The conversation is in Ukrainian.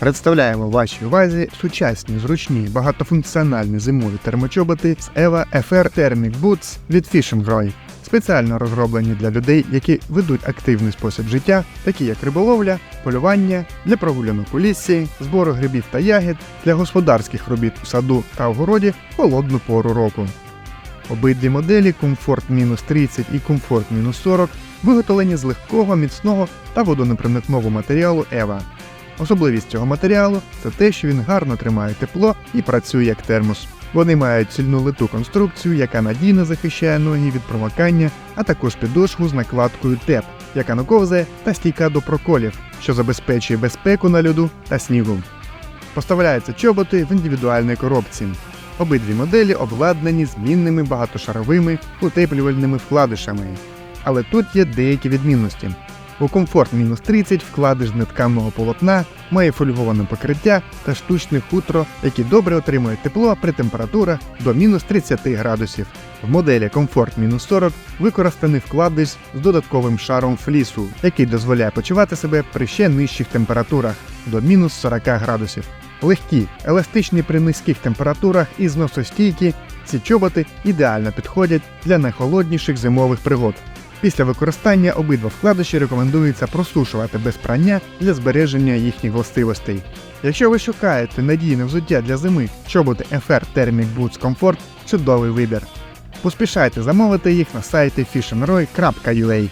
Представляємо вашій увазі сучасні, зручні, багатофункціональні зимові термочоботи з EVA FR Thermic Boots від Fishing Roy. Спеціально розроблені для людей, які ведуть активний спосіб життя, такі як риболовля, полювання, для прогулянок у лісі, збору грибів та ягід, для господарських робіт у саду та огороді в холодну пору року. Обидві моделі Comfort-30 і Comfort-40 виготовлені з легкого, міцного та водонепроникного матеріалу EVA. Особливість цього матеріалу це те, що він гарно тримає тепло і працює як термос. Вони мають сильну литу конструкцію, яка надійно захищає ноги від промокання, а також підошву з накладкою ТЕП, яка не ковзає та стійка до проколів, що забезпечує безпеку на льоду та снігу. Поставляються чоботи в індивідуальній коробці. Обидві моделі обладнані змінними багатошаровими утеплювальними вкладишами. Але тут є деякі відмінності. У комфорт мінус 30 вкладиш з нетканого полотна, має фольговане покриття та штучне хутро, які добре отримують тепло при температурах до мінус 30 градусів. В моделі Комфорт мінус 40 використаний вкладиш з додатковим шаром флісу, який дозволяє почувати себе при ще нижчих температурах до мінус 40 градусів. Легкі, еластичні при низьких температурах і зносостійкі, ці чоботи ідеально підходять для найхолодніших зимових пригод. Після використання обидва вкладиші рекомендується просушувати без прання для збереження їхніх властивостей. Якщо ви шукаєте надійне взуття для зими, чоботи FR Thermic Boots Comfort – чудовий вибір. Поспішайте замовити їх на сайті fishandroy.ua.